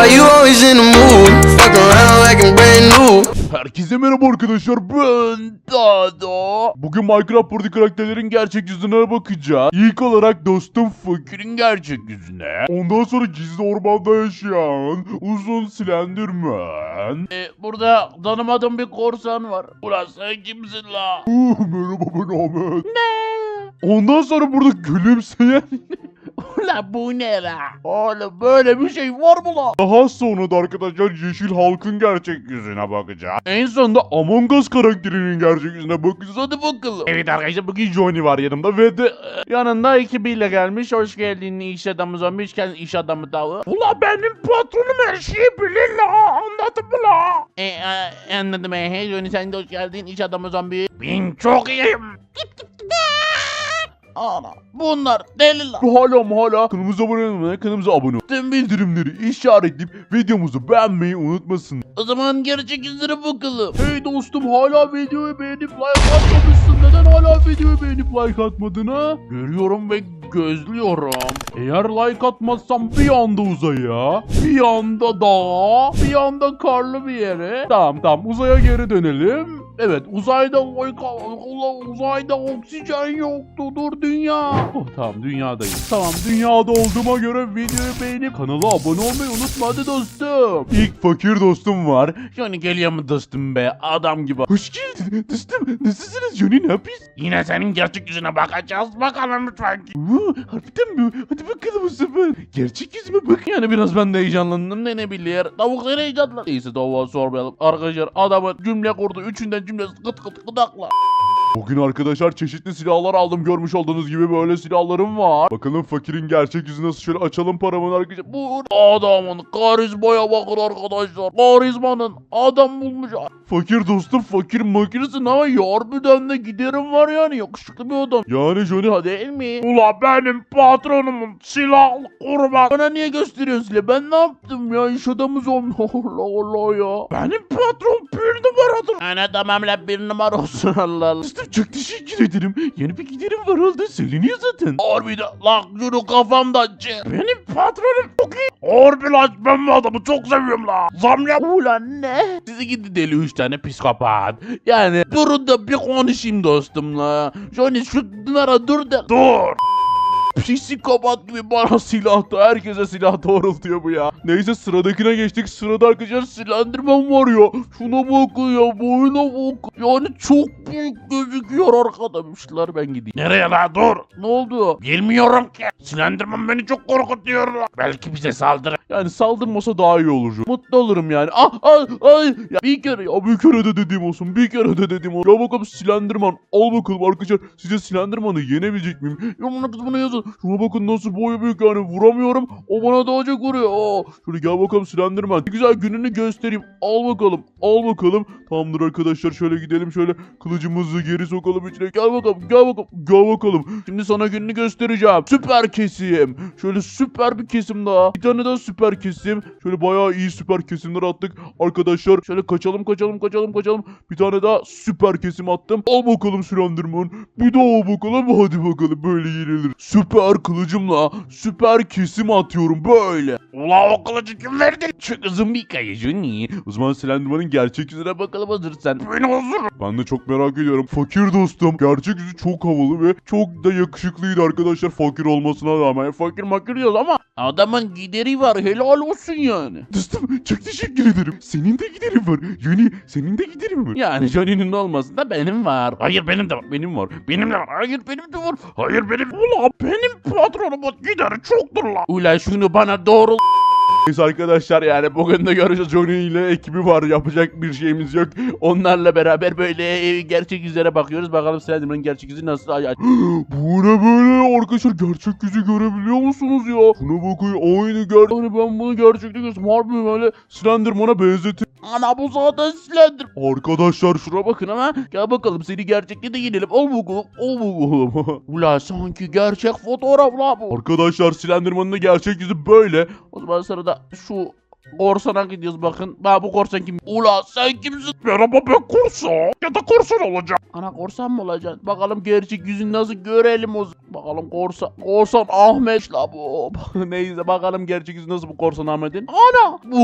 Why you always in the mood? Fuck around like I'm brand new. Herkese merhaba arkadaşlar ben Dado. Bugün Minecraft Party karakterlerin gerçek yüzüne bakacağız. İlk olarak dostum Fakir'in gerçek yüzüne. Ondan sonra gizli ormanda yaşayan uzun Slenderman. Ee, burada tanımadığım bir korsan var. Ulan sen kimsin la? Uh, merhaba ben Ahmet. Ondan sonra burada gülümseyen Ulan bu ne la? Oğlum böyle bir şey var mı la? daha sonra da arkadaşlar Yeşil Halk'ın gerçek yüzüne bakacağız. En sonunda Among Us karakterinin gerçek yüzüne bakacağız. Hadi bakalım. Evet arkadaşlar bugün Johnny var yanımda ve de Yanında ekibiyle gelmiş. Hoş geldin iş adamı zombi. Hoş geldin iş adamı tavuğu. Ula benim patronum her şeyi bilir la. Anladın mı la? E, e, anladım he. Hey Johnny sen de hoş geldin iş adamı zombi. Ben çok iyiyim. Ana bunlar deli la. hala hala kanalımıza abone olmayı, kanalımıza abone olmayı, tüm bildirimleri işaretleyip videomuzu beğenmeyi unutmasın. O zaman gerçek yüzüne bakalım. Hey dostum hala videoyu beğenip like atmamışsın. Neden hala videoyu beğenip like atmadın ha? Görüyorum ve gözlüyorum. Eğer like atmazsam bir anda uzaya, bir anda dağa, bir anda karlı bir yere. Tamam tamam uzaya geri dönelim. Evet uzayda uzayda oksijen yoktu dur dünya. Oh, tamam dünyadayım. Tamam dünyada olduğuma göre videoyu beğenip kanala abone olmayı unutma hadi dostum. İlk fakir dostum var. Johnny geliyor mu dostum be adam gibi. Hoş geldin dostum. Nasılsınız Johnny ne yapıyorsun? Yine senin gerçek yüzüne bakacağız. Bakalım lütfen. Uuu harbiden mi? Hadi bakalım o zaman. Gerçek yüzüme bak. Yani biraz ben de heyecanlandım ne ne bilir. Tavuklar heyecanlı. Neyse tavuğa sormayalım. Arkadaşlar adamın cümle kurdu. Üçünden cümlesi kıt kıt gıdakla. Bugün arkadaşlar çeşitli silahlar aldım. Görmüş olduğunuz gibi böyle silahlarım var. Bakalım fakirin gerçek yüzü nasıl şöyle açalım paramın arkadaşlar. Bu adamın karizmaya bakın arkadaşlar. Karizmanın adam bulmuş. Fakir dostum fakir Fakirsin ama harbiden de giderim var yani. Yakışıklı bir adam. Yani Johnny hadi. Değil mi? Ula benim patronumun silahlı kurban. Bana niye gösteriyorsun silahı? Ben ne yaptım ya? İş adamı zombi. Allah Allah ya. Benim patron bir numaradır. Ana tamam bir numara olsun Allah Allah. Dostum çok teşekkür ederim. Yeni bir giderim var oldu. Söyleniyor zaten. Harbiden lan şunu kafamdan çek. Benim patronum çok iyi. Harbi lan ben bu adamı çok seviyorum la. Zam yap. Ulan ne? Sizi gidi deli üç tane psikopat. Yani durun da bir konuşayım dostumla. Johnny şunlara dur da. Dur. Psikopat gibi bana silah da herkese silah doğrultuyor bu ya. Neyse sıradakine geçtik. Sırada arkadaşlar Silendirmem var ya. Şuna bakın ya boyuna bak. Yani çok büyük gözüküyor arkadaşlar ben gideyim. Nereye la dur. Ne oldu? Bilmiyorum ki. Silendirmem beni çok korkutuyor. Belki bize saldırır. yani saldırmasa daha iyi olur. Mutlu olurum yani. Ah ah ay. Ya bir kere ya. Bir kere de dediğim olsun. Bir kere de dediğim olsun. Ya bakalım Slenderman. Al bakalım arkadaşlar. Size Slenderman'ı yenebilecek miyim? Yorumlar kısmına yazın. Şuna bakın nasıl boyu büyük yani vuramıyorum. O bana daha çok vuruyor. Aa, şöyle gel bakalım Slenderman. Güzel gününü göstereyim. Al bakalım. Al bakalım. Tamamdır arkadaşlar şöyle gidelim şöyle kılıcımızı geri sokalım içine. Gel bakalım gel bakalım. Gel bakalım. Şimdi sana gününü göstereceğim. Süper kesim. Şöyle süper bir kesim daha. Bir tane daha süper kesim. Şöyle bayağı iyi süper kesimler attık. Arkadaşlar şöyle kaçalım kaçalım kaçalım kaçalım. Bir tane daha süper kesim attım. Al bakalım Slenderman. Bir daha al bakalım. Hadi bakalım böyle yenilir. Süper kılıcımla süper kesim atıyorum böyle. Ula o kılıcı kim verdi? Çok uzun bir hikaye Johnny. O zaman Slenderman'ın gerçek yüzüne bakalım hazırsan. Ben hazırım. Ben de çok merak ediyorum. Fakir dostum. Gerçek yüzü çok havalı ve çok da yakışıklıydı arkadaşlar fakir olmasına rağmen. Fakir makir diyoruz ama Adamın gideri var helal olsun yani. dostum çok teşekkür ederim. Senin de giderin var. Johnny senin de giderin mi? Yani Johnny'nin olmasın da benim var. Hayır benim de var. Benim var. Benim de var. Hayır benim de var. Hayır benim. Ula benim patronumun gideri çoktur la. Ula şunu bana doğru Neyse arkadaşlar yani bugün de göreceğiz Johnny ile ekibi var. Yapacak bir şeyimiz yok. Onlarla beraber böyle e, gerçek yüzlere bakıyoruz. Bakalım Slenderman'ın gerçek yüzü nasıl? Ay. Bu ne böyle arkadaşlar gerçek yüzü görebiliyor musunuz ya? Şuna bakın aynı ger... Hani ben bunu gerçekte görsem harbi böyle Slenderman'a benzetir. Ana bu zaten Slender. Arkadaşlar şuna bakın ama gel bakalım seni gerçekte de yenelim. Al bakalım. Al bakalım. Ula sanki gerçek fotoğraf la bu. arkadaşlar Slenderman'ın da gerçek yüzü böyle. O zaman sırada şu Korsana gidiyoruz bakın. Ben bu korsan kim? Ula sen kimsin? Merhaba ben korsan. Ya da korsan olacağım. Ana korsan mı olacaksın? Bakalım gerçek yüzünü nasıl görelim o zaman. Bakalım korsan. Korsan Ahmet la bu. Neyse bakalım gerçek yüzü nasıl bu korsan Ahmet'in. Ana. Bu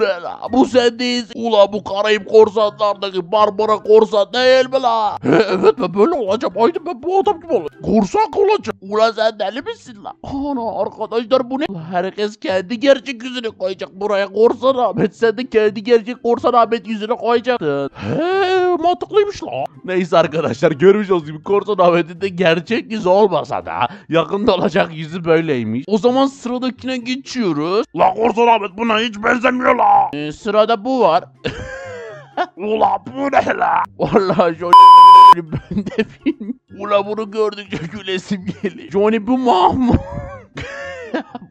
ne la? Bu sen değilsin. Ula bu Karayip korsanlardaki Barbara korsan değil mi la? He, evet ben böyle olacağım. Aynı ben bu adam gibi olacağım. Korsan olacağım. Ula sen deli misin la? Ana arkadaşlar bu ne? Herkes kendi gerçek yüzünü koyacak buraya. Korsan Ahmet sen de kendi gerçek korsan Ahmet yüzünü koyacaksın. He mantıklıymış la. Neyse arkadaşlar görmüş olduğunuz gibi korsan Ahmet'in de gerçek yüzü olmasa da yakında olacak yüzü böyleymiş. O zaman sıradakine geçiyoruz. La korsan Ahmet buna hiç benzemiyor la. Ee, sırada bu var. Ula bu ne la? Vallahi şu ben de bilmiyorum. Ula bunu gördükçe gülesim geliyor. Johnny bu Mahmut.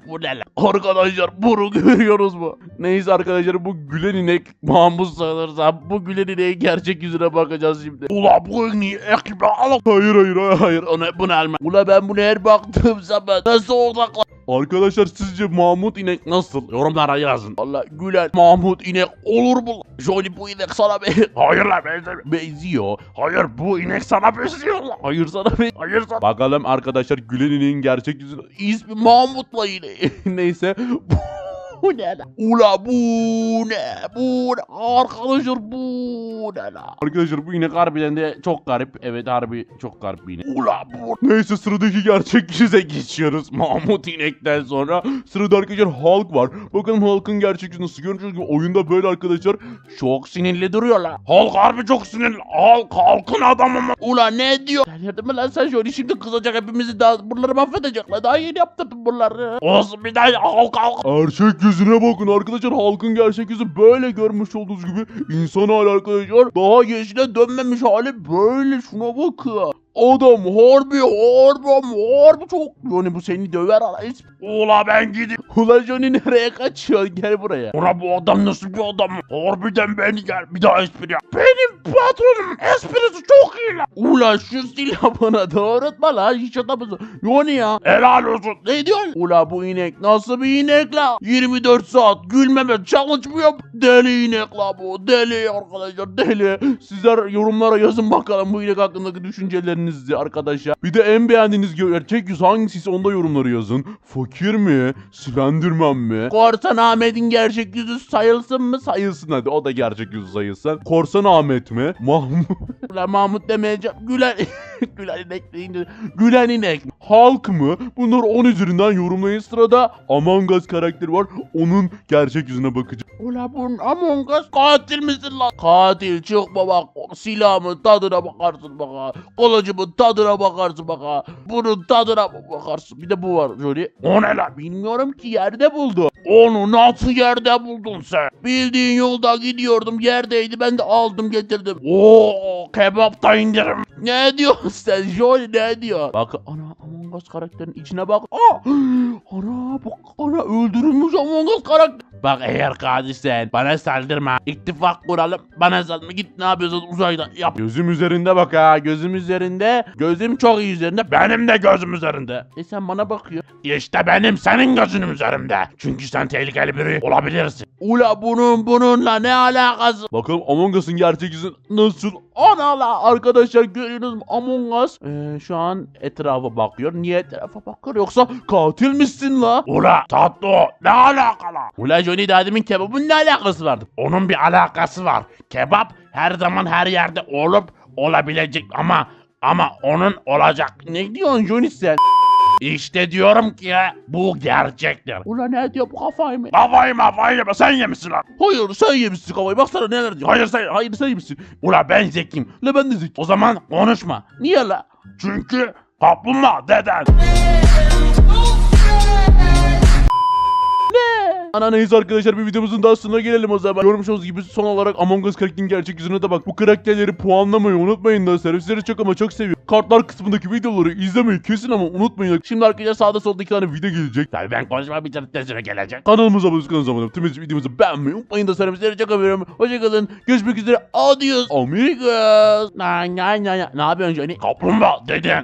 bu ne lan? Arkadaşlar bunu görüyoruz mu? Neyse arkadaşlar bu gülen inek Mahmut sanırsam bu gülen ineğin gerçek yüzüne bakacağız şimdi. Ula bu ineği alın. Hayır hayır hayır. Hayır ona bunu alma. Ula ben bunu her baktığım zaman nasıl odaklan? Arkadaşlar sizce Mahmut inek nasıl? Yorumlara yazın. Valla gülen Mahmut inek olur mu? Johnny bu inek sana be. Hayır la benzemiyor. Benziyor. Hayır bu inek sana benziyor la. Hayır sana be. Hayır sana. Bakalım arkadaşlar gülen ineğin gerçek yüzü İsmi Mahmut'la yine. neyse. Bu ne la? Ula bu ne? Bu ne? Arkadaşlar bu ne la? Arkadaşlar bu inek harbiden de çok garip. Evet harbi çok garip bir inek. Ula bu Neyse sıradaki gerçek yüze geçiyoruz. Mahmut inekten sonra sırada arkadaşlar Hulk var. Bakalım Hulk'ın gerçek yüzü nasıl? Görüyorsunuz gibi oyunda böyle arkadaşlar. çok sinirli duruyor la. Hulk harbi çok sinirli. Hulk Hulk'ın adamı mı? Ula ne diyor? Delirdin mi lan sen şöyle şimdi kızacak hepimizi daha bunları mahvedecek la. Daha yeni yaptım bunları. Olsun bir daha Hulk Hulk. Gerçek yüzüne bakın arkadaşlar. Hulk'ın gerçek yüzü böyle görmüş olduğunuz gibi. insan hali arkadaşlar. Daha yeşile dönmemiş hali böyle şuna bakın. Adam harbi harbi harbi çok. Yani bu seni döver ala. Hiç... Ula ben gidip. Ula Johnny nereye kaçıyorsun gel buraya. Ula bu adam nasıl bir adam? Harbiden beni gel bir daha espri yap. Benim patronum esprisi çok iyi lan. Ula şu silah bana doğrultma la hiç adamısın. Yani ya. Helal olsun. Ne diyorsun? Ula bu inek nasıl bir inek la? 24 saat gülmeme yap? Deli inek la bu. Deli arkadaşlar deli. Sizler yorumlara yazın bakalım bu inek hakkındaki düşüncelerinizi arkadaşlar. Bir de en beğendiğiniz gerçek yüz hangisi onda yorumları yazın. Fakir mi? Slenderman mi? Korsan Ahmet'in gerçek yüzü sayılsın mı? Sayılsın. Hadi o da gerçek yüz sayılsın. Korsan Ahmet mi? Mahmut Mahmut demeyeceğim. Gülen, Gülen inek deyince. Gülen. Hulk mı? Bunlar 10 üzerinden yorumlayın. Sırada Among Us karakteri var. Onun gerçek yüzüne bakacağım. Ulan bunun Among Us katil misin lan? Katil çıkma bak. Silahımın tadına bakarsın bak. Kılıcımın tadına bakarsın bak. Bunun tadına bakarsın. Bir de bu var Johnny. O ne lan? Bilmiyorum ki yerde buldu. Onu nasıl yerde buldun sen? Bildiğin yolda gidiyordum yerdeydi ben de aldım getirdim. Oo kebapta indirim. Ne diyorsun sen Johnny ne diyor? Bak ana Among Us karakterin içine bak. Aa, ana bak ana öldürülmüş Among Us karakter. Bak eğer katilsen bana saldırma. İttifak kuralım. Bana saldırma. Git ne yapıyorsun uzayda yap. Gözüm üzerinde bak ha. Gözüm üzerinde. Gözüm çok iyi üzerinde. Benim de gözüm üzerinde. E sen bana bakıyor. İşte benim senin gözünün üzerinde. Çünkü sen tehlikeli biri olabilirsin. Ula bunun bununla ne alakası? Bakalım Among Us'ın gerçek yüzü nasıl? Ana la arkadaşlar görüyorsunuz mu Among Us Ee, şu an etrafa bakıyor. Niye etrafa bakıyor yoksa katil misin la? Ula tatlı. Ne alakalı? Ula Johnny daha demin kebabın ne alakası vardı? Onun bir alakası var. Kebap her zaman her yerde olup olabilecek ama ama onun olacak. Ne diyorsun Johnny sen? İşte diyorum ki bu gerçektir. Ula ne diyor bu kafayı mı? Kafayı mafayı yeme sen yemişsin lan. Hayır sen yemişsin kafayı baksana neler diyor. Hayır sen, hayır sen yemişsin. Ula ben zekiyim. La ben de zekiyim. O zaman konuşma. Niye la? Çünkü kaplumbağa deden. Ana neyse arkadaşlar bir videomuzun daha sonuna gelelim o zaman. Görmüş olduğunuz gibi son olarak Among Us karakterinin gerçek yüzüne de bak. Bu karakterleri puanlamayı unutmayın da servisleri çok ama çok seviyorum. Kartlar kısmındaki videoları izlemeyi kesin ama unutmayın. Şimdi arkadaşlar sağda solda iki tane Video gelecek. Tabii ben konuşma bitirdikten sonra gelecek. Kanalımıza abone olmayı unutmayın. Tüm videomuzu beğenmeyi unutmayın da servisleri çok seviyorum. Hoşçakalın. Görüşmek üzere. Adios. Amigos. Na na na na. Ne yapıyorsun Johnny? Kaplumbağa Deden.